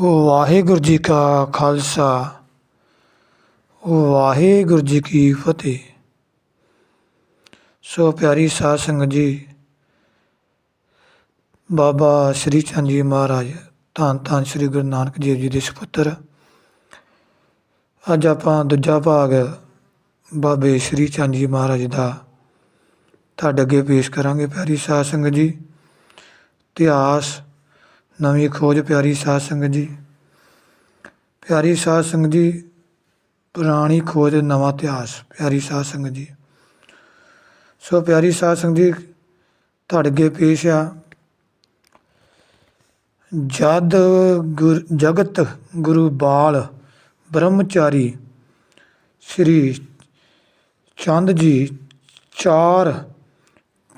ਵਾਹਿਗੁਰੂ ਜੀ ਕਾ ਖਾਲਸਾ, ਵਾਹਿਗੁਰੂ ਜੀ ਕੀ ਫਤਿਹ। ਸੋ ਪਿਆਰੀ ਸਾਧ ਸੰਗਤ ਜੀ, ਬਾਬਾ ਸ਼੍ਰੀ ਚੰਦ ਜੀ ਮਹਾਰਾਜ, ਧੰਨ ਧੰਨ ਸ਼੍ਰੀ ਗੁਰੂ ਨਾਨਕ ਦੇਵ ਜੀ ਦੇ ਸੁਪੁੱਤਰ। ਅੱਜ ਆਪਾਂ ਦੂਜਾ ਭਾਗ ਬਾਬੇ ਸ਼੍ਰੀ ਚੰਦ ਜੀ ਮਹਾਰਾਜ ਦਾ ਤੁਹਾਡੇ ਅੱਗੇ ਪੇਸ਼ ਕਰਾਂਗੇ ਪਿਆਰੀ ਸਾਧ ਸੰਗਤ ਜੀ। ਇਤਿਹਾਸ ਨਵੀਂ ਖੋਜ ਪਿਆਰੀ ਸਾਧ ਸੰਗਤ ਜੀ। ਪਿਆਰੀ ਸਾਧ ਸੰਗਤ ਜੀ, ਪੁਰਾਣੀ ਖੋਜ, ਨਵਾਂ ਇਤਿਹਾਸ, ਪਿਆਰੀ ਸਾਧ ਸੰਗਤ ਜੀ। ਸੋ ਪਿਆਰੀ ਸਾਧ ਸੰਗਤ ਜੀ, ਤੁਹਾਡੇ ਅੱਗੇ ਪੇਸ਼ ਆ। ਜਦ ਗੁਰ, ਜਗਤ ਗੁਰੂ ਬਾਲ ਬ੍ਰਹਮਚਾਰੀ ਸ੍ਰੀ ਚੰਦ ਜੀ 4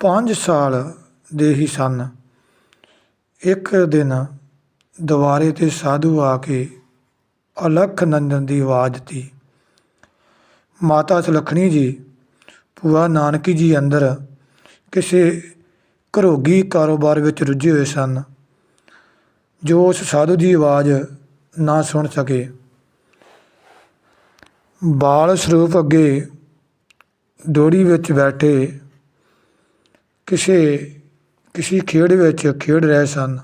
5 ਸਾਲ ਦੇ ਹੀ ਸਨ। ਇੱਕ ਦਿਨ ਦੁਆਰੇ ਤੇ ਸਾਧੂ ਆ ਕੇ ਅਲਖ ਨੰਦਨ ਦੀ ਆਵਾਜ਼ ਦਿੱਤੀ, ਮਾਤਾ ਸੁਲੱਖਣੀ ਜੀ, ਭੂਆ ਨਾਨਕੀ ਜੀ ਅੰਦਰ ਕਿਸੇ ਘਰੋਗੀ ਕਾਰੋਬਾਰ ਵਿੱਚ ਰੁੱਝੇ ਹੋਏ ਸਨ, ਜੋ ਉਸ ਸਾਧੂ ਦੀ ਆਵਾਜ਼ ਨਾ ਸੁਣ ਸਕੇ। ਬਾਲ ਸਰੂਪ ਅੱਗੇ ਡੋੜੀ ਵਿੱਚ ਬੈਠੇ ਕਿਸੇ ਕਿਸੇ ਖੇਡ ਵਿੱਚ ਖੇਡ ਰਹੇ ਸਨ।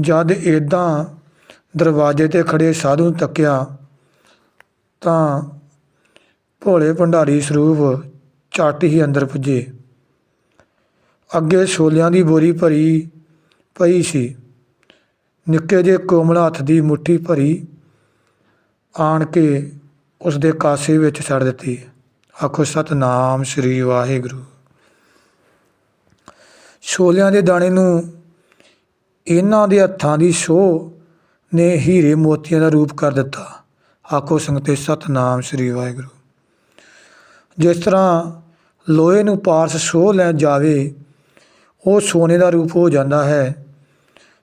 ਜਦ ਏਦਾਂ ਦਰਵਾਜ਼ੇ ਤੇ ਖੜੇ ਸਾਧੂ ਨੂੰ ਤੱਕਿਆ, ਤਾਂ ਭੋਲੇ ਭੰਡਾਰੀ ਸਰੂਪ ਝੱਟ ਹੀ ਅੰਦਰ ਪੁੱਜੇ। ਅੱਗੇ ਛੋਲਿਆਂ ਦੀ ਬੋਰੀ ਭਰੀ ਪਈ ਸੀ। ਨਿੱਕੇ ਜਿਹੇ ਕੋਮਲ ਹੱਥ ਦੀ ਮੁੱਠੀ ਭਰੀ ਆਣ ਕੇ ਉਸ ਦੇ ਕਾਸੇ ਵਿੱਚ ਛੱਡ ਦਿੱਤੀ। ਆਖੋ, ਸਤਨਾਮ ਸ੍ਰੀ ਵਾਹਿਗੁਰੂ। ਛੋਲਿਆਂ ਦੇ ਦਾਣੇ ਨੂੰ ਇਹਨਾਂ ਦੇ ਹੱਥਾਂ ਦੀ ਸ਼ੋਹ ਨੇ ਹੀਰੇ ਮੋਤੀਆਂ ਦਾ ਰੂਪ ਕਰ ਦਿੱਤਾ। ਆਖੋ ਸੰਗਤੇ ਸਤਨਾਮ ਸ੍ਰੀ ਵਾਹਿਗੁਰੂ। ਜਿਸ ਤਰ੍ਹਾਂ ਲੋਹੇ ਨੂੰ ਪਾਰਸ ਸ਼ੋਹ ਲੈ ਜਾਵੇ, ਉਹ ਸੋਨੇ ਦਾ ਰੂਪ ਹੋ ਜਾਂਦਾ ਹੈ।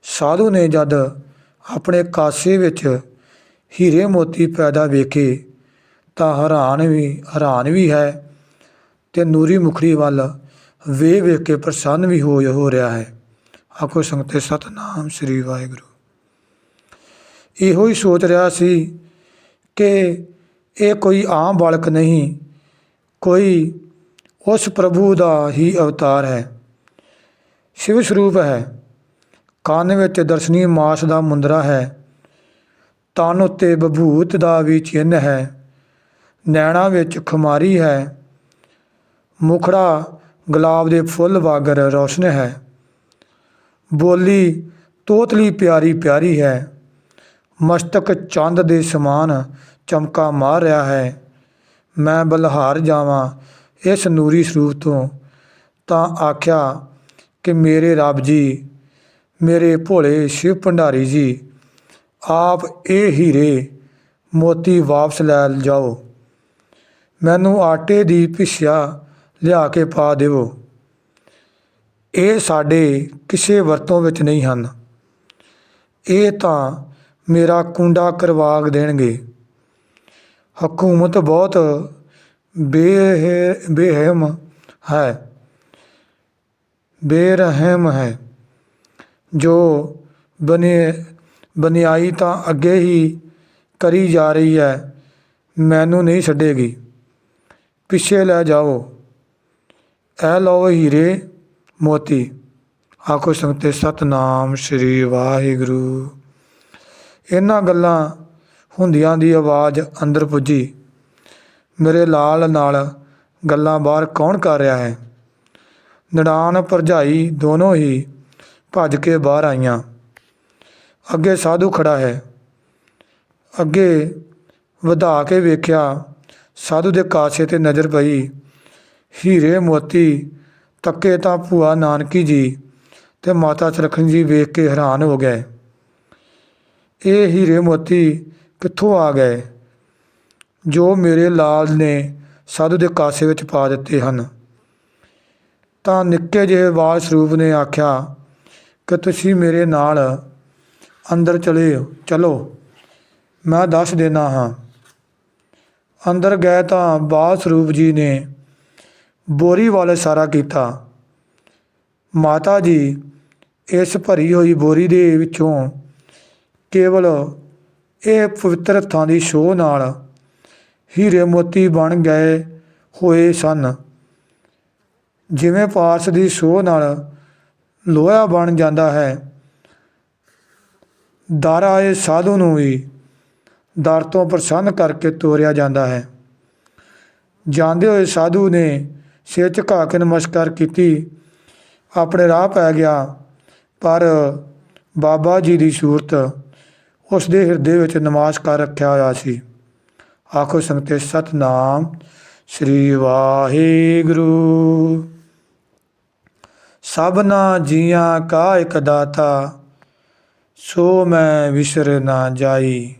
ਸਾਧੂ ਨੇ ਜਦ ਆਪਣੇ ਕਾਸੇ ਵਿੱਚ ਹੀਰੇ ਮੋਤੀ ਪੈਦਾ ਵੇਖੇ, ਤਾਂ ਹੈਰਾਨ ਵੀ ਹੈਰਾਨ ਵੀ ਹੈ ਤੇ ਨੂਰੀ ਮੁਖੜੀ ਵੱਲ ਵੇ ਵੇਖ ਕੇ ਪ੍ਰਸੰਨ ਵੀ ਹੋ ਹੋ ਰਿਹਾ ਹੈ। ਆਖੋ ਸੰਗਤੇ, ਸਤਨਾਮ ਸ੍ਰੀ ਵਾਹਿਗੁਰੂ। ਇਹੋ ਹੀ ਸੋਚ ਰਿਹਾ ਸੀ ਕਿ ਇਹ ਕੋਈ ਆਮ ਬਾਲਕ ਨਹੀਂ, ਕੋਈ ਉਸ ਪ੍ਰਭੂ ਦਾ ਹੀ ਅਵਤਾਰ ਹੈ। ਸ਼ਿਵ ਸਰੂਪ ਹੈ। ਕੰਨ ਵਿੱਚ ਦਰਸ਼ਨੀ ਮਾਸ ਦਾ ਮੁੰਦਰਾ ਹੈ। ਤਨ ਉੱਤੇ ਬਭੂਤ ਦਾ ਵੀ ਚਿੰਨ੍ਹ ਹੈ। ਨੈਣਾ ਵਿੱਚ ਖੁਮਾਰੀ ਹੈ। ਮੁਖੜਾ ਗੁਲਾਬ ਦੇ ਫੁੱਲ ਵਾਗਰ ਰੌਸ਼ਨ ਹੈ। ਬੋਲੀ ਤੋਤਲੀ ਪਿਆਰੀ ਪਿਆਰੀ ਹੈ। ਮਸਤਕ ਚੰਦ ਦੇ ਸਮਾਨ ਚਮਕਾ ਮਾਰ ਰਿਹਾ ਹੈ। ਮੈਂ ਬਲਹਾਰ ਜਾਵਾਂ ਇਸ ਨੂਰੀ ਸਰੂਪ ਤੋਂ। ਤਾਂ ਆਖਿਆ ਕਿ ਮੇਰੇ ਰੱਬ ਜੀ, ਮੇਰੇ ਭੋਲੇ ਸ਼ਿਵ ਭੰਡਾਰੀ ਜੀ, ਆਪ ਇਹ ਹੀਰੇ ਮੋਤੀ ਵਾਪਸ ਲੈ ਜਾਓ। ਮੈਨੂੰ ਆਟੇ ਦੀ ਪਿਸਿਆ ਲਿਆ ਕੇ ਪਾ ਦੇਵੋ। ਇਹ ਸਾਡੇ ਕਿਸੇ ਵਰਤੋਂ ਵਿੱਚ ਨਹੀਂ ਹਨ। ਇਹ ਤਾਂ ਮੇਰਾ ਕੁੰਡਾ ਕਰਵਾ ਦੇਣਗੇ। ਹਕੂਮਤ ਬਹੁਤ ਬੇਹ, ਬੇਹਮ ਹੈ। ਬੇਰਹਿਮ ਹੈ। ਜੋ ਬਨੇ, ਬਨਿਆਈ ਤਾਂ ਅੱਗੇ ਹੀ ਕਰੀ ਜਾ ਰਹੀ ਹੈ, ਮੈਨੂੰ ਨਹੀਂ ਛੱਡੇਗੀ। ਪਿੱਛੇ ਲੈ ਜਾਓ। ਐ ਲਓ ਹੀਰੇ ਮੋਤੀ, ਆਖੋ ਸੰਗਤੇ ਸਤਨਾਮ ਸ੍ਰੀ ਵਾਹਿਗੁਰੂ। ਇਹਨਾਂ ਗੱਲਾਂ ਹੁੰਦੀਆਂ ਦੀ ਆਵਾਜ਼ ਅੰਦਰ ਪੁੱਜੀ। ਮੇਰੇ ਲਾਲ ਨਾਲ ਗੱਲਾਂ ਬਾਹਰ ਕੌਣ ਕਰ ਰਿਹਾ ਹੈ? ਨੜਾਨ ਭਰਜਾਈ ਦੋਨੋਂ ਹੀ ਭੱਜ ਕੇ ਬਾਹਰ ਆਈਆਂ। ਅੱਗੇ ਸਾਧੂ ਖੜਾ ਹੈ। ਅੱਗੇ ਵਧਾ ਕੇ ਵੇਖਿਆ ਸਾਧੂ ਦੇ ਕਾਸੇ ਤੇ ਨਜ਼ਰ ਪਈ। ਹੀਰੇ ਮੋਤੀ, ਤੱਕੇ ਤਾਂ ਭੂਆ ਨਾਨਕੀ ਜੀ ਤੇ ਮਾਤਾ ਸੁਲੱਖਣੀ ਜੀ ਵੇਖ ਕੇ ਹੈਰਾਨ ਹੋ ਗਏ। ਇਹ ਹੀਰੇ ਮੋਤੀ ਕਿੱਥੋਂ ਆ ਗਏ? ਜੋ ਮੇਰੇ ਲਾਲ ਨੇ ਸਾਧੂ ਦੇ ਕਾਸੇ ਵਿੱਚ ਪਾ ਦਿੱਤੇ ਹਨ। ਤਾਂ ਨਿੱਕੇ ਜਿਹੇ ਬਾਲ ਸਰੂਪ ਨੇ ਆਖਿਆ, ਕਿ ਤੁਸੀਂ ਮੇਰੇ ਨਾਲ ਅੰਦਰ ਚਲੇ ਚਲੋ, ਮੈਂ ਦੱਸ ਦੇਣਾ ਹਾਂ। ਅੰਦਰ ਗਏ ਤਾਂ ਬਾਲ ਸਰੂਪ ਜੀ ਨੇ ਬੋਰੀ ਵੱਲ ਇਸ਼ਾਰਾ ਕੀਤਾ। ਮਾਤਾ ਜੀ ਇਸ ਭਰੀ ਹੋਈ ਬੋਰੀ ਦੇ ਵਿੱਚੋਂ ਕੇਵਲ ਇਹ ਪਵਿੱਤਰ ਥਾਂ ਦੀ ਸ਼ੋਅ ਨਾਲ ਹੀਰੇ ਮੋਤੀ ਬਣ ਗਏ ਹੋਏ ਸਨ। ਜਿਵੇਂ ਪਾਰਸ ਦੀ ਸ਼ੋਅ ਨਾਲ ਲੋਹਾ ਬਣ ਜਾਂਦਾ ਹੈ, ਦਰ ਆਏ ਸਾਧੂ ਨੂੰ ਵੀ ਦਰ ਤੋਂ ਪ੍ਰਸੰਨ ਕਰਕੇ ਤੋਰਿਆ ਜਾਂਦਾ ਹੈ। ਜਾਂਦੇ ਹੋਏ ਸਾਧੂ ਨੇ ਸਿਰ ਝੁਕਾ ਕੇ ਨਮਸਕਾਰ ਕੀਤੀ। ਆਪਣੇ ਰਾਹ ਪੈ ਗਿਆ, ਪਰ ਬਾਬਾ ਜੀ ਦੀ ਸੂਰਤ ਉਸ ਦੇ ਹਿਰਦੇ ਵਿੱਚ ਨਿਵਾਸ ਕਰ ਰੱਖਿਆ ਹੋਇਆ ਸੀ। ਆਖੋ ਸੰਗਤੇ, ਸਤਨਾਮ ਸ੍ਰੀ ਵਾਹਿਗੁਰੂ। ਸਭਨਾ ਜੀਆਂ ਕਾ ਇਕ ਦਾਤਾ, ਸੋ ਮੈਂ ਵਿਸਰ ਨਾ ਜਾਈ।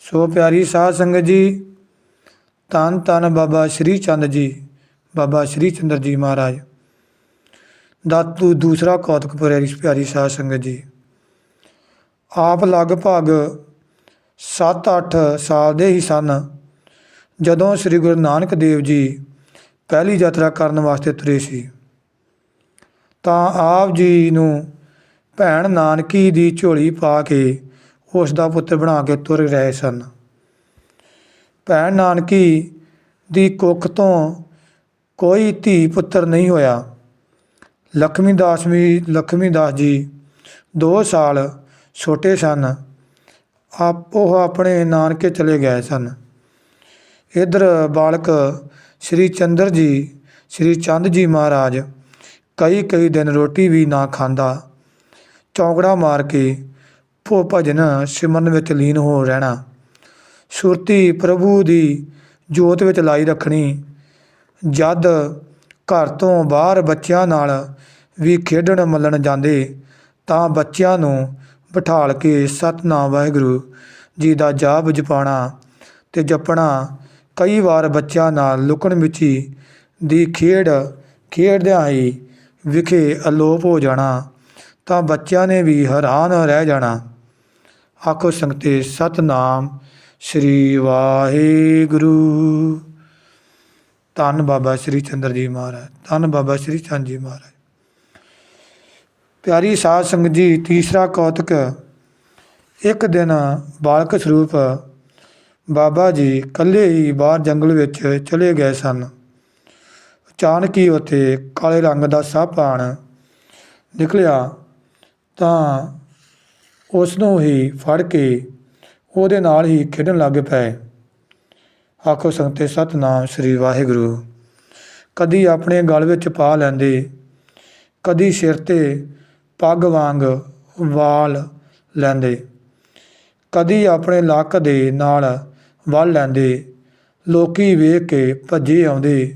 ਸੋ ਪਿਆਰੀ ਸਾਧ ਸੰਗਤ ਜੀ, ਧੰਨ ਧੰਨ ਬਾਬਾ ਸ਼੍ਰੀ ਚੰਦ ਜੀ। ਬਾਬਾ ਸ਼੍ਰੀ ਚੰਦਰ ਜੀ ਮਹਾਰਾਜ। ਦਾਤੂ ਦੂਸਰਾ ਕੌਤਕ ਪਿਆਰੀ ਪਿਆਰੀ ਸਾਧ ਸੰਗਤ ਜੀ। ਆਪ ਲਗਭਗ 7-8 ਸਾਲ ਦੇ ਹੀ ਸਨ, ਜਦੋਂ ਸ੍ਰੀ ਗੁਰੂ ਨਾਨਕ ਦੇਵ ਜੀ ਪਹਿਲੀ ਯਾਤਰਾ ਕਰਨ ਵਾਸਤੇ ਤੁਰੇ ਸੀ। ਤਾਂ ਆਪ ਜੀ ਨੂੰ ਭੈਣ ਨਾਨਕੀ ਦੀ ਝੋਲੀ ਪਾ ਕੇ ਉਸ ਦਾ ਪੁੱਤਰ ਬਣਾ ਕੇ ਤੁਰ ਰਹੇ ਸਨ। ਭੈਣ ਨਾਨਕੀ ਦੀ ਕੁੱਖ ਤੋਂ ਕੋਈ ਧੀ ਪੁੱਤਰ ਨਹੀਂ ਹੋਇਆ। ਲਖਮੀ ਦਾਸ ਵੀ ਲਖਮੀ ਦਾਸ ਜੀ 2 ਸਾਲ ਛੋਟੇ ਸਨ। ਆਪ, ਉਹ ਆਪਣੇ ਨਾਨਕੇ ਚਲੇ ਗਏ ਸਨ। ਇਧਰ ਬਾਲਕ ਸ੍ਰੀ ਚੰਦਰ ਜੀ, ਸ੍ਰੀ ਚੰਦ ਜੀ ਮਹਾਰਾਜ ਕਈ ਕਈ ਦਿਨ ਰੋਟੀ ਵੀ ਨਾ ਖਾਂਦਾ। ਚੌਂਕੜਾ ਮਾਰ ਕੇ ਭੋ ਭਜਨ ਸਿਮਰਨ ਵਿੱਚ ਲੀਨ ਹੋ ਰਹਿਣਾ। ਸੁਰਤੀ ਪ੍ਰਭੂ ਦੀ ਜੋਤ ਵਿੱਚ ਲਾਈ ਰੱਖਣੀ ਜਦ ਘਰ ਤੋਂ ਬਾਹਰ ਬੱਚਿਆਂ ਨਾਲ ਵੀ ਖੇਡਣ ਮੱਲਣ ਜਾਂਦੇ, ਤਾਂ ਬੱਚਿਆਂ ਨੂੰ ਬਿਠਾਲ ਕੇ ਸਤਨਾਮ ਵਾਹਿਗੁਰੂ ਜੀ ਦਾ ਜਾਪ ਜਪਾਣਾ ਤੇ ਜਪਣਾ। ਕਈ ਵਾਰ ਬੱਚਿਆਂ ਨਾਲ ਲੁਕਣ ਮਿਚੀ ਦੀ ਖੇਡ ਖੇਡਦਿਆਂ ਹੀ ਵਿਖੇ ਅਲੋਪ ਹੋ ਜਾਣਾ, ਤਾਂ ਬੱਚਿਆਂ ਨੇ ਵੀ ਹੈਰਾਨ ਰਹਿ ਜਾਣਾ। ਆਖੋ ਸੰਗਤੇ, ਸਤਨਾਮ ਸ੍ਰੀ ਵਾਹਿਗੁਰੂ। ਧੰਨ ਬਾਬਾ ਸ੍ਰੀ ਚੰਦਰ ਜੀ ਮਹਾਰਾਜ, ਧੰਨ ਬਾਬਾ ਸ੍ਰੀ ਚੰਦ ਜੀ ਮਹਾਰਾਜ। ਪਿਆਰੀ ਸਾਧ ਸੰਗਤ ਜੀ, ਤੀਸਰਾ ਕੌਤਕ, ਇੱਕ ਦਿਨ ਬਾਲਕ ਸਰੂਪ ਬਾਬਾ ਜੀ ਇਕੱਲੇ ਹੀ ਬਾਹਰ ਜੰਗਲ ਵਿੱਚ ਚਲੇ ਗਏ ਸਨ। ਅਚਾਨਕ ਹੀ ਉੱਥੇ ਕਾਲੇ ਰੰਗ ਦਾ ਸਾਪਾਨ ਨਿਕਲਿਆ ਤਾਂ ਉਸ ਨੂੰ ਹੀ ਫੜ ਕੇ ਉਹਦੇ ਨਾਲ ਹੀ ਖੇਡਣ ਲੱਗ ਪਏ। ਆਖੋ ਸੰਗਤੇ ਸਤਨਾਮ ਸ੍ਰੀ ਵਾਹਿਗੁਰੂ। ਕਦੀ ਆਪਣੇ ਗਲ ਵਿੱਚ ਪਾ ਲੈਂਦੇ, ਕਦੀ ਸਿਰ ਤੇ ਪੱਗ ਵਾਂਗ ਵਾਲ ਲੈਂਦੇ, ਕਦੀ ਆਪਣੇ ਲੱਕ ਦੇ ਨਾਲ ਵੱਲ ਲੈਂਦੇ। ਲੋਕੀ ਵੇਖ ਕੇ ਭੱਜੇ ਆਉਂਦੇ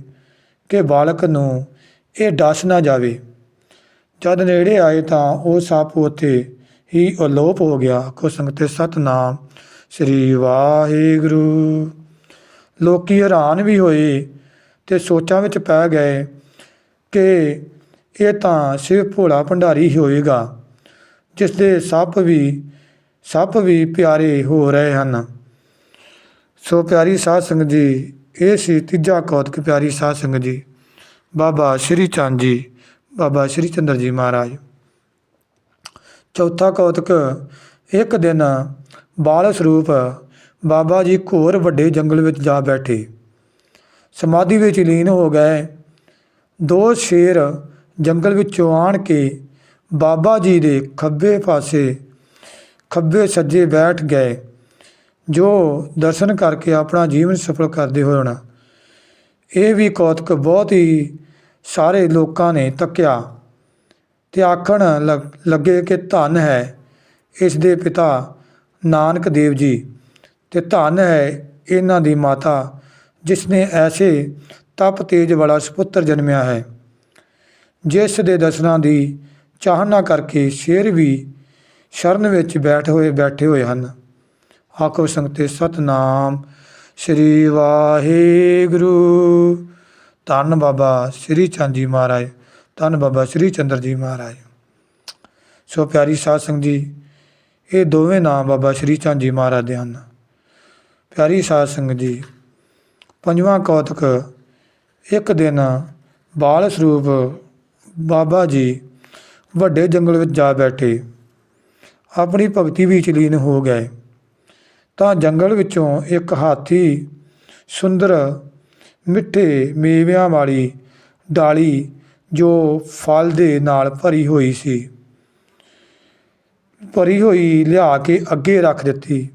ਕਿ ਬਾਲਕ ਨੂੰ ਇਹ ਡਸ ਨਾ ਜਾਵੇ। ਜਦ ਨੇੜੇ ਆਏ ਤਾਂ ਉਹ ਸੱਪ ਉੱਥੇ ਹੀ ਅਲੋਪ ਹੋ ਗਿਆ। ਕੋ ਸੰਗਤੇ ਸਤਨਾਮ ਸ੍ਰੀ ਵਾਹਿਗੁਰੂ। ਲੋਕੀ ਹੈਰਾਨ ਵੀ ਹੋਏ ਤੇ ਸੋਚਾਂ ਵਿੱਚ ਪੈ ਗਏ ਕਿ ਇਹ ਤਾਂ ਸਿਵ ਭੋਲਾ ਭੰਡਾਰੀ ਹੀ ਹੋਏਗਾ ਜਿਸ ਦੇ ਸੱਪ ਵੀ ਸੱਪ ਵੀ ਪਿਆਰੇ ਹੋ ਰਹੇ ਹਨ। ਸੋ ਪਿਆਰੀ ਸਾਧ ਸੰਗਤ ਜੀ, ਇਹ ਸੀ ਤੀਜਾ ਕੌਤਕ ਪਿਆਰੀ ਸਾਧ ਸੰਗਤ ਜੀ, ਬਾਬਾ ਸ਼੍ਰੀ ਚੰਦ ਜੀ, ਬਾਬਾ ਸ਼੍ਰੀ ਚੰਦਰ ਜੀ ਮਹਾਰਾਜ। ਚੌਥਾ ਕੌਤਕ, ਇੱਕ ਦਿਨ ਬਾਲ ਸਰੂਪ ਬਾਬਾ ਜੀ ਘੋਰ ਵੱਡੇ ਜੰਗਲ ਵਿੱਚ ਜਾ ਬੈਠੇ। ਸਮਾਧੀ ਵਿੱਚ ਲੀਨ ਹੋ ਗਏ। ਦੋ ਸ਼ੇਰ ਜੰਗਲ ਵਿੱਚੋਂ ਆਣ ਕੇ ਬਾਬਾ ਜੀ ਦੇ ਖੱਬੇ ਪਾਸੇ ਖੱਬੇ ਸੱਜੇ ਬੈਠ ਗਏ, ਜੋ ਦਰਸ਼ਨ ਕਰਕੇ ਆਪਣਾ ਜੀਵਨ ਸਫਲ ਕਰਦੇ ਹੋਣ। ਇਹ ਵੀ ਕੌਤਕ ਬਹੁਤ ਹੀ ਸਾਰੇ ਲੋਕਾਂ ਨੇ ਤੱਕਿਆ ਤੇ ਆਖਣ ਲੱਗ- ਲੱਗੇ ਕਿ ਧਨ ਹੈ ਇਸ ਦੇ ਪਿਤਾ ਨਾਨਕ ਦੇਵ ਜੀ। ਤੇ ਧਨ ਹੈ ਇਹਨਾਂ ਦੀ ਮਾਤਾ ਜਿਸ ਨੇ ਐਸੇ ਤਪ ਤੇਜ ਵਾਲਾ ਸੁਪੁੱਤਰ ਜਨਮਿਆ ਹੈ। ਜਿਸ ਦੇ ਦਰਸ਼ਨਾਂ ਦੀ ਚਾਹਨਾ ਕਰਕੇ ਸ਼ੇਰ ਵੀ ਸ਼ਰਨ ਵਿੱਚ ਬੈਠ ਹੋਏ ਬੈਠੇ ਹੋਏ ਹਨ। ਆਖੋ ਸੰਗਤੇ, ਸਤਨਾਮ ਸ੍ਰੀ ਵਾਹਿਗੁਰੂ। ਧੰਨ ਬਾਬਾ ਸ੍ਰੀ ਚੰਦ ਜੀ ਮਹਾਰਾਜ, ਧੰਨ ਬਾਬਾ ਸ੍ਰੀ ਚੰਦਰ ਜੀ ਮਹਾਰਾਜ। ਸੋ ਪਿਆਰੀ ਸਾਧ ਸੰਗਤ ਜੀ, ਇਹ ਦੋਵੇਂ ਨਾਮ ਬਾਬਾ ਸ੍ਰੀ ਚੰਦ ਜੀ ਮਹਾਰਾਜ ਦੇ ਹਨ। ਪਿਆਰੀ ਸਾਧ ਸੰਗਤ ਜੀ, ਪੰਜਵਾਂ ਕੌਤਕ, ਇੱਕ ਦਿਨ ਬਾਲ ਸਰੂਪ ਬਾਬਾ ਜੀ ਵੱਡੇ ਜੰਗਲ ਵਿੱਚ ਜਾ ਬੈਠੇ। ਆਪਣੀ ਭਗਤੀ ਵਿੱਚ ਲੀਨ ਹੋ ਗਏ। ਤਾਂ ਜੰਗਲ ਵਿੱਚੋਂ ਇੱਕ ਹਾਥੀ ਸੁੰਦਰ, ਮਿੱਠੇ ਮੇਵਿਆਂ ਵਾਲੀ ਡਾਲੀ ਜੋ ਫਲ ਦੇ ਨਾਲ ਭਰੀ ਹੋਈ ਸੀ, ਭਰੀ ਹੋਈ ਲਿਆ ਕੇ ਅੱਗੇ ਰੱਖ ਦਿੱਤੀ।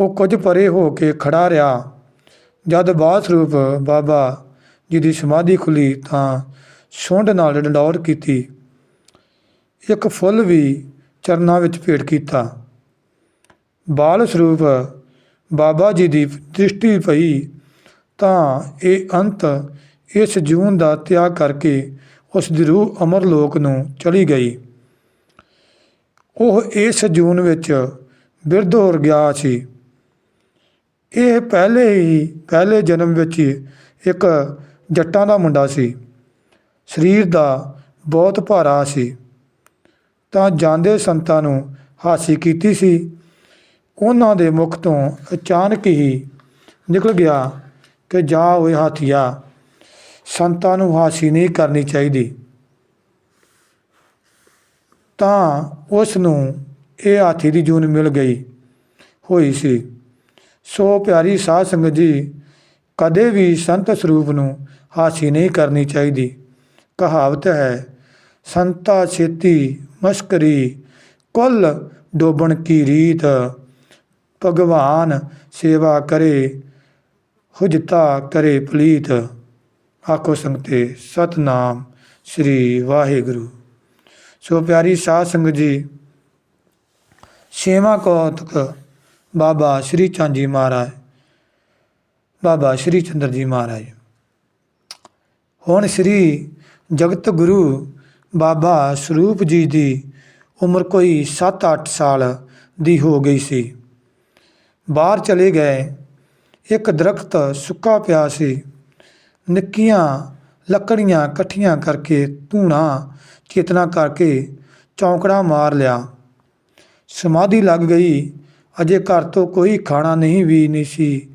ਉਹ ਕੁਝ ਪਰੇ ਹੋ ਕੇ ਖੜਾ ਰਿਹਾ। ਜਦ ਬਾਦ ਸਰੂਪ ਬਾਬਾ ਜੀ ਦੀ ਸਮਾਧੀ ਖੁੱਲੀ ਤਾਂ ਸੁੰਡ ਨਾਲ ਡੰਡੌਰ ਕੀਤੀ। ਇੱਕ ਫੁੱਲ ਵੀ ਚਰਨਾਂ ਵਿੱਚ ਭੇਟ ਕੀਤਾ। ਬਾਲ ਸਰੂਪ ਬਾਬਾ ਜੀ ਦੀ ਦ੍ਰਿਸ਼ਟੀ ਪਈ ਤਾਂ ਇਹ ਅੰਤ ਇਸ ਜੂਨ ਦਾ ਤਿਆਗ ਕਰਕੇ ਉਸ ਦੀ ਰੂਹ ਅਮਰ ਲੋਕ ਨੂੰ ਚਲੀ ਗਈ। ਉਹ ਇਸ ਜੂਨ ਵਿੱਚ ਬਿਰਧ ਹੋ ਗਿਆ ਸੀ। ਇਹ ਪਹਿਲੇ ਹੀ, ਪਹਿਲੇ ਜਨਮ ਵਿੱਚ ਹੀ ਇੱਕ ਜੱਟਾਂ ਦਾ ਮੁੰਡਾ ਸੀ। ਸਰੀਰ ਦਾ ਬਹੁਤ ਭਾਰਾ ਸੀ। ਤਾਂ ਜਾਂਦੇ ਸੰਤਾਂ ਨੂੰ ਹਾਸੀ ਕੀਤੀ ਸੀ। ਉਹਨਾਂ ਦੇ ਮੁਖ ਤੋਂ ਅਚਾਨਕ ਹੀ ਨਿਕਲ ਗਿਆ ਕਿ ਜਾ ਓਏ ਹਾਥੀਆ, ਸੰਤਾਂ ਨੂੰ ਹਾਸੀ ਨਹੀਂ ਕਰਨੀ ਚਾਹੀਦੀ। ਤਾਂ ਉਸ ਨੂੰ ਇਹ ਹਾਥੀ ਦੀ ਜੂਨ ਮਿਲ ਗਈ, ਹੋਈ ਸੀ। ਸੋ ਪਿਆਰੀ ਸਾਧ ਸੰਗਤ ਜੀ, ਕਦੇ ਵੀ ਸੰਤ ਸਰੂਪ ਨੂੰ ਹਾਸੀ ਨਹੀਂ ਕਰਨੀ ਚਾਹੀਦੀ। ਕਹਾਵਤ ਹੈ, ਸੰਤਾ ਛੇਤੀ ਮਸਕਰੀ, ਕੁੱਲ ਡੋਬਣ ਕੀ ਰੀਤ? ਭਗਵਾਨ ਸੇਵਾ ਕਰੇ, ਹੁਜਤਾ ਕਰੇ ਪਲੀਤ ਆਖੋ ਸੰਗਤੇ ਸਤਨਾਮ ਸ੍ਰੀ ਵਾਹਿਗੁਰੂ। ਸੋ ਪਿਆਰੀ ਸਾਧ ਸੰਗਤ ਜੀ, ਛੇਵਾਂ ਕੌਤਕ ਬਾਬਾ ਸ਼੍ਰੀ ਚੰਦ ਜੀ ਮਹਾਰਾਜ, ਬਾਬਾ ਸ਼੍ਰੀ ਚੰਦਰ ਜੀ ਮਹਾਰਾਜ। ਹੁਣ ਸ਼੍ਰੀ ਜਗਤ ਗੁਰੂ ਬਾਬਾ ਸਰੂਪ ਜੀ ਦੀ ਉਮਰ ਕੋਈ 7-8 ਸਾਲ ਦੀ ਹੋ ਗਈ ਸੀ। ਬਾਹਰ ਚਲੇ ਗਏ, ਇੱਕ ਦਰਖਤ ਸੁੱਕਾ ਪਿਆ ਸੀ। ਨਿੱਕੀਆਂ ਲੱਕੜੀਆਂ ਇਕੱਠੀਆਂ ਕਰਕੇ ਧੂਣਾ ਚੇਤਨਾ ਕਰਕੇ ਚੌਂਕੜਾ ਮਾਰ ਲਿਆ। ਸਮਾਧੀ ਲੱਗ ਗਈ। ਅਜੇ ਘਰ ਤੋਂ ਕੋਈ ਖਾਣਾ ਨਹੀਂ ਵੀ ਨਹੀਂ ਸੀ।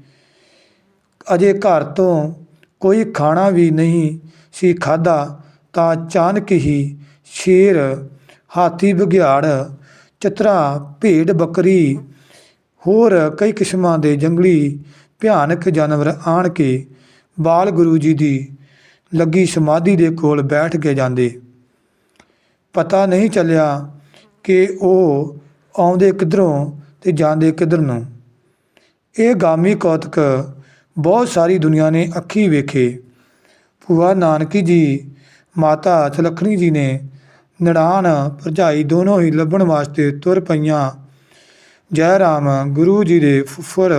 ਅਜੇ ਘਰ ਤੋਂ ਕੋਈ ਖਾਣਾ ਵੀ ਨਹੀਂ ਸੀ ਖਾਦਾ ਤਾਂ ਅਚਾਨਕ ਹੀ ਸ਼ੇਰ, ਹਾਥੀ ਬਘਿਆੜ ਚਤਰਾ, ਭੇਡ ਬੱਕਰੀ, ਹੋਰ ਕਈ ਕਿਸਮਾਂ ਦੇ ਜੰਗਲੀ ਭਿਆਨਕ ਜਾਨਵਰ ਆਣ ਕੇ ਬਾਲ ਗੁਰੂ ਜੀ ਦੀ ਲੱਗੀ ਸਮਾਧੀ ਦੇ ਕੋਲ ਬੈਠ ਕੇ ਜਾਂਦੇ। ਪਤਾ ਨਹੀਂ ਚੱਲਿਆ ਕਿ ਉਹ ਆਉਂਦੇ ਕਿੱਧਰੋਂ ਤੇ ਜਾਂਦੇ ਕਿੱਧਰ ਨੂੰ? ਇਹ ਗਾਮੀ ਕੌਤਕ ਬਹੁਤ ਸਾਰੀ ਦੁਨੀਆ ਨੇ ਅੱਖੀ ਵੇਖੇ। ਭੂਆ ਨਾਨਕੀ ਜੀ, ਮਾਤਾ ਸੁਲੱਖਣੀ ਜੀ ਨੇ ਨੜਾਨ ਭਰਜਾਈ ਦੋਨੋਂ ਹੀ ਲੱਭਣ ਵਾਸਤੇ ਤੁਰ ਪਈਆਂ। ਜੈ ਰਾਮ, ਗੁਰੂ ਜੀ ਦੇ ਫੁੱਫੜ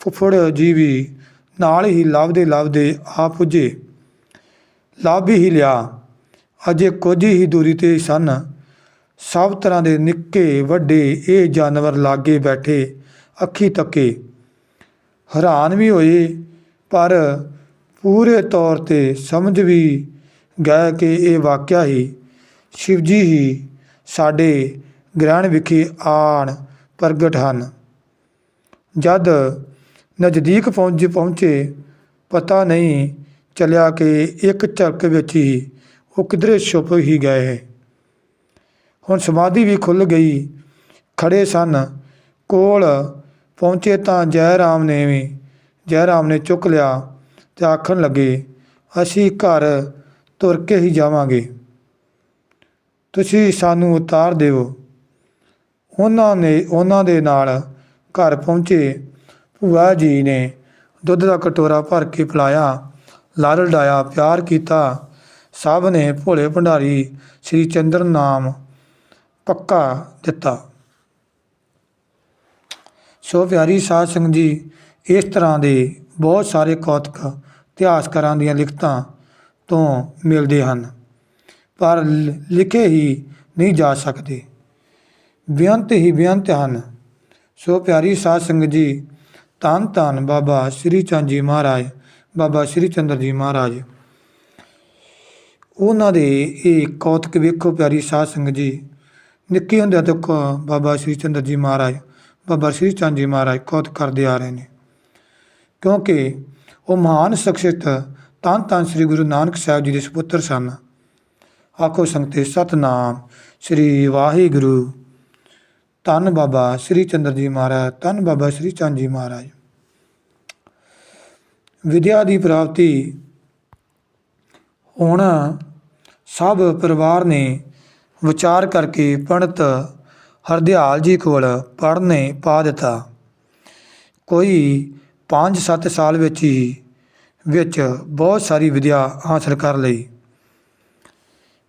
ਫੁੱਫੜ ਜੀ ਵੀ ਨਾਲ ਹੀ ਲੱਭਦੇ ਲੱਭਦੇ ਆ ਪੁੱਜੇ। ਲੱਭ ਹੀ ਲਿਆ। ਅਜੇ ਕੁਝ ਹੀ ਦੂਰੀ ਤੇ ਸਨ। ਸਭ ਤਰ੍ਹਾਂ ਦੇ ਨਿੱਕੇ, ਵੱਡੇ ਇਹ ਜਾਨਵਰ ਲਾਗੇ ਬੈਠੇ, ਅੱਖੀ ਤੱਕੇ। ਹੈਰਾਨ ਵੀ ਹੋਏ, ਪਰ ਪੂਰੇ ਤੌਰ ਤੇ ਸਮਝ ਵੀ ਗਏ ਕਿ ਇਹ ਵਾਕਿਆ ਹੀ ਸ਼ਿਵਜੀ ਹੀ ਸਾਡੇ ਗ੍ਰਹਿਣ ਵਿਖੇ ਆਣ ਪ੍ਰਗਟ ਹਨ। ਜਦ ਨਜ਼ਦੀਕ ਪਹੁੰਚ ਪਹੁੰਚੇ, ਪਤਾ ਨਹੀਂ ਚੱਲਿਆ ਕਿ ਇੱਕ ਝਲਕ ਵਿੱਚ ਹੀ ਉਹ ਕਿਧਰੇ ਛੁਪ ਹੀ ਗਏ ਹੈ। ਹੁਣ ਸਮਾਧੀ ਵੀ ਖੁੱਲ ਗਈ। ਖੜੇ ਸਨ। ਕੋਲ ਪਹੁੰਚੇ ਤਾਂ ਜੈ ਰਾਮ ਨੇ ਵੀ ਜੈ ਰਾਮ ਨੇ ਚੁੱਕ ਲਿਆ ਤੇ ਆਖਣ ਲੱਗੇ, ਅਸੀਂ ਘਰ ਤੁਰ ਕੇ ਹੀ ਜਾਵਾਂਗੇ। ਤੁਸੀਂ ਸਾਨੂੰ ਉਤਾਰ ਦਿਓ। ਉਹਨਾਂ ਨੇ, ਉਹਨਾਂ ਦੇ ਨਾਲ ਘਰ ਪਹੁੰਚੇ। ਭੂਆ ਜੀ ਨੇ ਦੁੱਧ ਦਾ ਕਟੋਰਾ ਭਰ ਕੇ ਪਿਲਾਇਆ ਲਾਲ ਡਾਇਆ ਪਿਆਰ ਕੀਤਾ। ਸਭ ਨੇ ਭੋਲੇ ਭੰਡਾਰੀ ਸ੍ਰੀ ਚੰਦਰ ਨਾਮ ਪੱਕਾ ਦਿੱਤਾ। ਸੋ ਪਿਆਰੀ ਸਾਧ ਸੰਗਤ ਜੀ, ਇਸ ਤਰ੍ਹਾਂ ਦੇ ਬਹੁਤ ਸਾਰੇ ਕੌਤਕ ਇਤਿਹਾਸਕਾਰਾਂ ਦੀਆਂ ਲਿਖਤਾਂ ਤੋਂ ਮਿਲਦੇ ਹਨ, ਪਰ ਲ- ਲਿਖੇ ਹੀ ਨਹੀਂ ਜਾ ਸਕਦੇ। ਬੇਅੰਤ ਹੀ ਬੇਅੰਤ ਹਨ। ਸੋ ਪਿਆਰੀ ਸਾਧ ਸੰਗਤ ਜੀ, ਧੰਨ ਧੰਨ ਬਾਬਾ ਸ੍ਰੀ ਚੰਦ ਜੀ ਮਹਾਰਾਜ, ਬਾਬਾ ਸ੍ਰੀ ਚੰਦਰ ਜੀ ਮਹਾਰਾਜ। ਉਹਨਾਂ ਦੇ ਇਹ ਕੌਤਕ ਵੇਖੋ ਪਿਆਰੀ ਸਾਧ ਸੰਗਤ ਜੀ ਨਿੱਕੇ ਹੁੰਦਿਆਂ ਤੋਂ ਕ- ਬਾਬਾ ਸ੍ਰੀ ਚੰਦਰ ਜੀ ਮਹਾਰਾਜ, ਬਾਬਾ ਸ੍ਰੀ ਚੰਦ ਜੀ ਮਹਾਰਾਜ ਕੌਤ ਕਰਦੇ ਆ ਰਹੇ ਨੇ। ਕਿਉਂਕਿ ਉਹ ਮਹਾਨ ਸ਼ਖਸੀਅਤ ਧੰਨ ਧੰਨ ਸ੍ਰੀ ਗੁਰੂ ਨਾਨਕ ਸਾਹਿਬ ਜੀ ਦੇ ਸੁਪੁੱਤਰ ਸਨ। ਆਖੋ ਸੰਗਤੇ, ਸਤਨਾਮ ਸ੍ਰੀ ਵਾਹਿਗੁਰੂ। ਧੰਨ ਬਾਬਾ ਸ੍ਰੀ ਚੰਦਰ ਜੀ ਮਹਾਰਾਜ, ਧੰਨ ਬਾਬਾ ਸ੍ਰੀ ਚੰਦ ਜੀ ਮਹਾਰਾਜ। ਵਿਦਿਆ ਦੀ ਪ੍ਰਾਪਤੀ ਹੁਣ ਸਭ ਪਰਿਵਾਰ ਨੇ ਵਿਚਾਰ ਕਰਕੇ ਪੰਡਤ ਹਰਦਿਆਲ ਜੀ ਕੋਲ ਪੜ੍ਹਨੇ ਪਾ ਦਿੱਤਾ। ਕੋਈ 5-7 ਸਾਲ ਵਿੱਚ ਹੀ ਵਿੱਚ ਬਹੁਤ ਸਾਰੀ ਵਿਦਿਆ ਹਾਸਲ ਕਰ ਲਈ।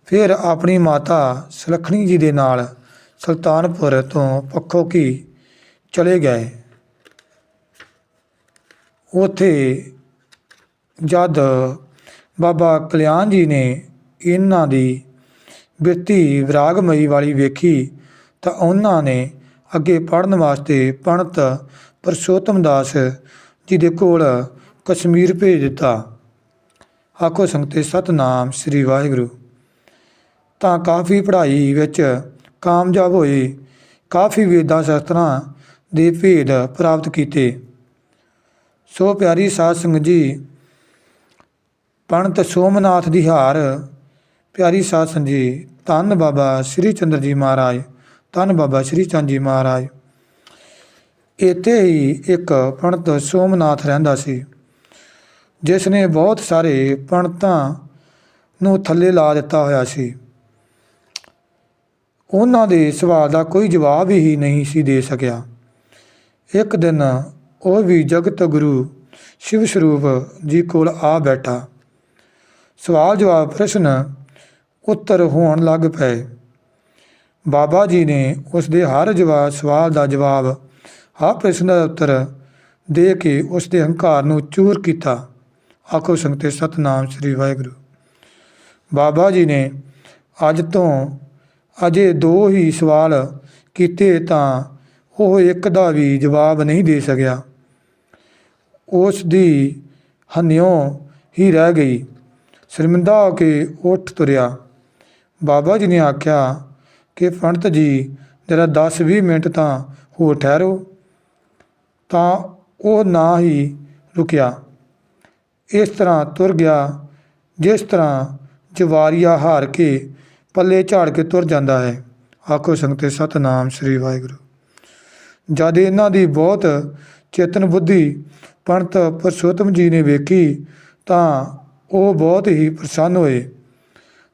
ਫਿਰ ਆਪਣੀ ਮਾਤਾ ਸੁਲੱਖਣੀ ਜੀ ਦੇ ਨਾਲ ਸੁਲਤਾਨਪੁਰ ਤੋਂ ਪੱਖੋ ਕੀ ਚਲੇ ਗਏ। ਉਥੇ ਜਦ ਬਾਬਾ ਕਲਿਆਣ ਜੀ ਨੇ ਇਹਨਾਂ ਦੀ ਬਿਰਤੀ ਵਿਰਾਗਮਈ ਵਾਲੀ ਵੇਖੀ ਤਾਂ ਉਹਨਾਂ ਨੇ ਅੱਗੇ ਪੜਨ ਵਾਸਤੇ ਪੰਡਤ ਪਰਸ਼ੋਤਮ ਦਾਸ ਜੀ ਦੇ ਕੋਲ ਕਸ਼ਮੀਰ ਭੇਜ ਦਿੱਤਾ। ਆਖੋ, ਸੰਗਤੇ, ਸਤਨਾਮ ਸ੍ਰੀ ਵਾਹਿਗੁਰੂ। ਤਾਂ ਕਾਫੀ ਪੜ੍ਹਾਈ ਵਿੱਚ ਕਾਮਯਾਬ ਹੋਏ। ਕਾਫੀ ਵੇਦਾਂ ਸ਼ਾਸਤਰਾਂ ਦੇ ਭੇਦ ਪ੍ਰਾਪਤ ਕੀਤੇ। ਸੋ ਪਿਆਰੀ ਸਾਧ ਸੰਗਤ ਜੀ ਪੰਡਤ ਸੋਮਨਾਥ ਦੀ ਹਾਰ ਪਿਆਰੀ ਸਾਧ ਸੰਗਤ ਜੀ ਧੰਨ ਬਾਬਾ ਸ੍ਰੀ ਚੰਦਰ ਜੀ ਮਹਾਰਾਜ, ਧੰਨ ਬਾਬਾ ਸ੍ਰੀ ਚੰਦ ਜੀ ਮਹਾਰਾਜ। ਇੱਥੇ ਹੀ ਇੱਕ ਪੰਡਤ ਸੋਮਨਾਥ ਰਹਿੰਦਾ ਸੀ ਜਿਸ ਨੇ ਬਹੁਤ ਸਾਰੇ ਪੰਡਤਾਂ ਨੂੰ ਥੱਲੇ ਲਾ ਦਿੱਤਾ ਹੋਇਆ ਸੀ। ਉਹਨਾਂ ਦੇ ਸਵਾਲ ਦਾ ਕੋਈ ਜਵਾਬ ਹੀ ਨਹੀਂ ਸੀ ਦੇ ਸਕਿਆ। ਇੱਕ ਦਿਨ ਉਹ ਵੀ ਜਗਤ ਗੁਰੂ ਸ਼ਿਵ ਸਰੂਪ ਜੀ ਕੋਲ ਆ ਬੈਠਾ। ਸਵਾਲ ਜਵਾਬ ਪ੍ਰਸ਼ਨ ਉੱਤਰ ਹੋਣ ਲੱਗ ਪਏ। ਬਾਬਾ ਜੀ ਨੇ ਉਸ ਦੇ ਹਰ ਜਵਾਬ, ਸਵਾਲ ਦਾ ਜਵਾਬ ਹਰ ਪ੍ਰਸ਼ਨ ਦਾ ਉੱਤਰ ਦੇ ਕੇ ਉਸ ਦੇ ਹੰਕਾਰ ਨੂੰ ਚੂਰ ਕੀਤਾ। ਆਖੋ ਸੰਗਤੇ ਸਤਨਾਮ ਸ੍ਰੀ ਵਾਹਿਗੁਰੂ। ਬਾਬਾ ਜੀ ਨੇ ਅੱਜ ਤੋਂ ਅਜੇ ਦੋ ਹੀ ਸਵਾਲ ਕੀਤੇ ਤਾਂ ਉਹ ਇੱਕ ਦਾ ਵੀ ਜਵਾਬ ਨਹੀਂ ਦੇ ਸਕਿਆ। ਉਸ ਦੀ ਹਨਿਓ ਹੀ ਰਹਿ ਗਈ। ਸ਼ਰਮਿੰਦਾ ਹੋ ਕੇ ਉੱਠ ਤੁਰਿਆ। ਬਾਬਾ ਜੀ ਨੇ ਆਖਿਆ ਕਿ ਪੰਡਤ ਜੀ, ਜਰਾ 10-20 ਮਿੰਟ ਤਾਂ ਹੋਰ ਠਹਿਰੋ। ਤਾਂ ਉਹ ਨਾ ਹੀ ਰੁਕਿਆ। ਇਸ ਤਰ੍ਹਾਂ ਤੁਰ ਗਿਆ, ਜਿਸ ਤਰ੍ਹਾਂ ਜਵਾਰੀਆ ਹਾਰ ਕੇ ਪੱਲੇ ਝਾੜ ਕੇ ਤੁਰ ਜਾਂਦਾ ਹੈ। ਆਖੋ ਸੰਗਤੇ ਸਤਨਾਮ ਸ੍ਰੀ ਵਾਹਿਗੁਰੂ। ਜਦ ਇਹਨਾਂ ਦੀ ਬਹੁਤ ਚੇਤਨ ਬੁੱਧੀ ਪੰਡਤ ਪਰਸ਼ੋਤਮ ਜੀ ਨੇ ਵੇਖੀ, ਤਾਂ ਉਹ ਬਹੁਤ ਹੀ ਪ੍ਰਸੰਨ ਹੋਏ।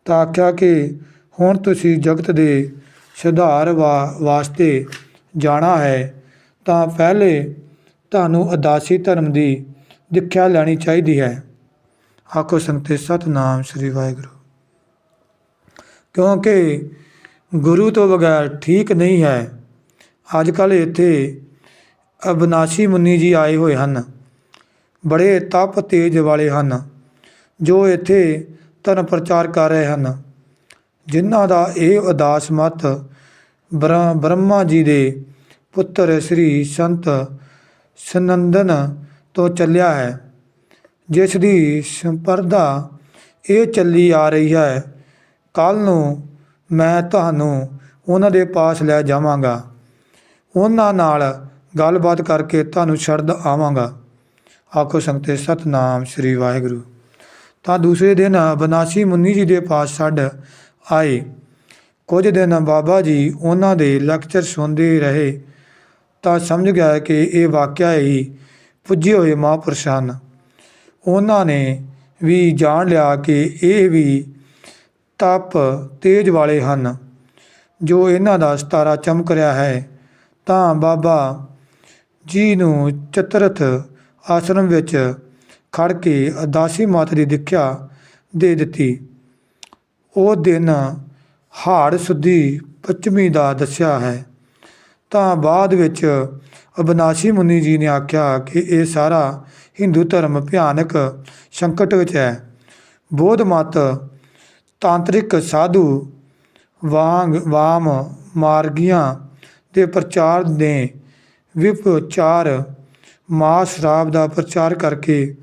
ਤਾਂ ਆਖਿਆ ਕਿ ਹੁਣ ਤੁਸੀਂ ਜਗਤ ਦੇ ਸੁਧਾਰ ਵਾ- ਵਾਸਤੇ ਜਾਣਾ ਹੈ, ਤਾਂ ਪਹਿਲੇ ਤੁਹਾਨੂੰ ਅਦਾਸੀ ਧਰਮ ਦੀ ਦਿਖਿਆ ਲੈਣੀ ਚਾਹੀਦੀ ਹੈ। ਆਖੋ ਸੰਗਤੇ ਸਤਨਾਮ ਸ੍ਰੀ ਵਾਹਿਗੁਰੂ। ਕਿਉਂਕਿ ਗੁਰੂ ਤੋਂ ਬਗੈਰ ਠੀਕ ਨਹੀਂ ਹੈ। ਅੱਜ ਕੱਲ੍ਹ ਇੱਥੇ ਅਬਨਾਸ਼ੀ ਮੁੰਨੀ ਜੀ ਆਏ ਹੋਏ ਹਨ। ਬੜੇ ਤਪ ਤੇਜ ਵਾਲੇ ਹਨ, ਜੋ ਇੱਥੇ ਧਰਮ ਪ੍ਰਚਾਰ ਕਰ ਰਹੇ ਹਨ। ਜਿਨ੍ਹਾਂ ਦਾ ਇਹ ਉਦਾਸ ਮਤ ਬ੍ਰ- ਬ੍ਰਹਮਾ ਜੀ ਦੇ ਪੁੱਤਰ ਸ੍ਰੀ ਸੰਤ ਸਨੰਦਨ ਤੋਂ ਚੱਲਿਆ ਹੈ, ਜਿਸ ਦੀ ਸੰਪਰਦਾ ਇਹ ਚੱਲੀ ਆ ਰਹੀ ਹੈ ਕੱਲ ਨੂੰ ਮੈਂ ਤੁਹਾਨੂੰ ਉਹਨਾਂ ਦੇ ਪਾਸ ਲੈ ਜਾਵਾਂਗਾ। ਉਹਨਾਂ ਨਾਲ ਗੱਲਬਾਤ ਕਰਕੇ ਤੁਹਾਨੂੰ ਛੱਡ ਆਵਾਂਗਾ। ਆਖੋ ਸੰਗਤੇ, ਸਤਨਾਮ ਸ੍ਰੀ ਵਾਹਿਗੁਰੂ। ਤਾਂ ਦੂਸਰੇ ਦਿਨ ਬਨਾਸੀ ਮੁੰਨੀ ਜੀ ਦੇ ਪਾਸ ਛੱਡ ਆਏ। ਕੁਝ ਦਿਨ ਬਾਬਾ ਜੀ ਉਹਨਾਂ ਦੇ ਲੈਕਚਰ ਸੁਣਦੇ ਰਹੇ ਤਾਂ ਸਮਝ ਗਿਆ ਕਿ ਇਹ ਵਾਕਿਆ ਹੀ ਪੁੱਜੇ ਹੋਏ ਮਹਾਂਪੁਰਸ਼ ਹਨ ਉਹਨਾਂ ਨੇ ਵੀ ਜਾਣ ਲਿਆ ਕਿ ਇਹ ਵੀ ਤਪ ਤੇਜ ਵਾਲੇ ਹਨ, ਜੋ ਇਹਨਾਂ ਦਾ ਸਤਾਰਾ ਚਮਕ ਰਿਹਾ ਹੈ। ਤਾਂ ਬਾਬਾ ਜੀ ਨੂੰ ਚਤਰਥ ਆਸ਼ਰਮ ਵਿੱਚ ਖੜ ਕੇ ਅਦਾਸੀ ਮਾਤ ਦੀ ਦੀਖਿਆ ਦੇ ਦਿੱਤੀ। ਉਹ ਦਿਨ ਹਾੜ ਸੁਦੀ ਪੱਛਮੀ ਦਾ ਦੱਸਿਆ ਹੈ। ਤਾਂ ਬਾਅਦ ਵਿੱਚ ਅਬਨਾਸ਼ੀ ਮੁਨੀ ਜੀ ਨੇ ਆਖਿਆ ਕਿ ਇਹ ਸਾਰਾ ਹਿੰਦੂ ਧਰਮ ਭਿਆਨਕ ਸੰਕਟ ਵਿੱਚ ਹੈ। ਬੋਧ ਮਤ, ਤਾਂਤਰਿਕ ਸਾਧੂ, ਵਾਂਗ, ਵਾਮ ਮਾਰਗੀਆਂ ਦੇ ਪ੍ਰਚਾਰ ਨੇ ਵਿਪਚਾਰ, ਮਾਸ ਸ਼ਰਾਬ ਦਾ ਪ੍ਰਚਾਰ ਕਰਕੇ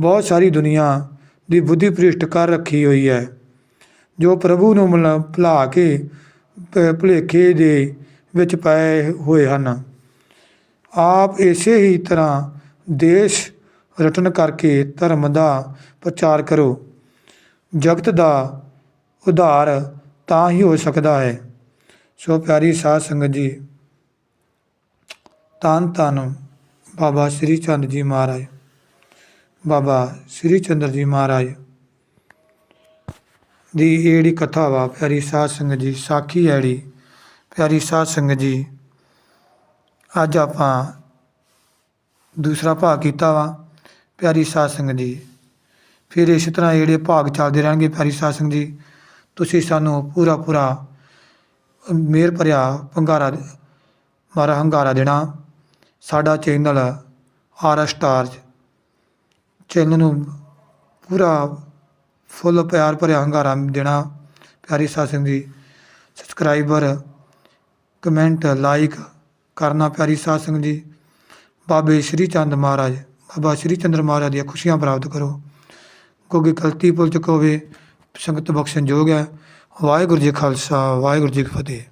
ਬਹੁਤ ਸਾਰੀ ਦੁਨੀਆ ਦੀ ਬੁੱਧੀ ਭ੍ਰਿਸ਼ਟ ਕਰ ਰੱਖੀ ਹੋਈ ਹੈ, ਜੋ ਪ੍ਰਭੂ ਨੂੰ ਮਿਲ- ਭੁਲਾ ਕੇ ਭੁਲੇਖੇ ਦੇ ਵਿੱਚ ਪਏ ਹੋਏ ਹਨ। ਆਪ ਇਸੇ ਹੀ ਤਰ੍ਹਾਂ ਦੇਸ਼ ਰਟਨ ਕਰਕੇ ਧਰਮ ਦਾ ਪ੍ਰਚਾਰ ਕਰੋ। ਜਗਤ ਦਾ ਉਧਾਰ ਤਾਂ ਹੀ ਹੋ ਸਕਦਾ ਹੈ। ਸੋ ਪਿਆਰੀ ਸਾਧ ਸੰਗਤ ਜੀ ਤਨ ਤਨ ਬਾਬਾ ਸ੍ਰੀ ਚੰਦ ਜੀ ਮਹਾਰਾਜ। ਬਾਬਾ ਸ੍ਰੀ ਚੰਦਰ ਜੀ ਮਹਾਰਾਜ ਦੀ ਇਹ ਜਿਹੜੀ ਕਥਾ ਵਾ, ਪਿਆਰੀ ਸਾਧ ਸੰਗਤ ਜੀ, ਸਾਖੀ ਹੈ ਜਿਹੜੀ, ਪਿਆਰੀ ਸਾਧ ਸੰਗਤ ਜੀ, ਅੱਜ ਆਪਾਂ ਦੂਸਰਾ ਭਾਗ ਕੀਤਾ ਵਾ, ਪਿਆਰੀ ਸਾਧ ਸੰਗਤ ਜੀ। ਫਿਰ ਇਸ ਤਰ੍ਹਾਂ ਜਿਹੜੇ ਭਾਗ ਚੱਲਦੇ ਰਹਿਣਗੇ, ਪਿਆਰੀ ਸਾਧ ਸੰਗਤ ਜੀ, ਤੁਸੀਂ ਸਾਨੂੰ ਪੂਰਾ ਪੂਰਾ ਮਿਹਰ ਭਰਿਆ ਭੰਗਾਰਾ ਮਾਰਾ ਹੰਗਾਰਾ ਦੇਣਾ। ਸਾਡਾ ਚੈਨਲ ਆਰ ਸਟਾਰਜ ਚੈਨਲ ਨੂੰ ਪੂਰਾ ਫੁੱਲ ਪਿਆਰ ਭਰਿਆ ਹੰਗਾਰਾ ਦੇਣਾ, ਪਿਆਰੀ ਸਾਧ ਸੰਗਤ ਜੀ ਸਬਸਕ੍ਰਾਈਬਰ ਕਮੈਂਟ ਲਾਈਕ ਕਰਨਾ, ਪਿਆਰੀ ਸਾਧ ਸੰਗਤ ਜੀ ਬਾਬੇ ਸ਼੍ਰੀ ਚੰਦ ਮਹਾਰਾਜ, ਬਾਬਾ ਸ਼੍ਰੀ ਚੰਦਰ ਮਹਾਰਾਜ ਦੀਆਂ ਖੁਸ਼ੀਆਂ ਪ੍ਰਾਪਤ ਕਰੋ। ਕਿਉਂਕਿ ਗਲਤੀ ਭੁੱਲ ਚੁੱਕਾ ਹੋਵੇ ਸੰਗਤ ਬਖਸ਼ਣ ਯੋਗ ਹੈ। ਵਾਹਿਗੁਰੂ ਜੀ ਖਾਲਸਾ, ਵਾਹਿਗੁਰੂ ਜੀ ਕੀ ਫਤਿਹ।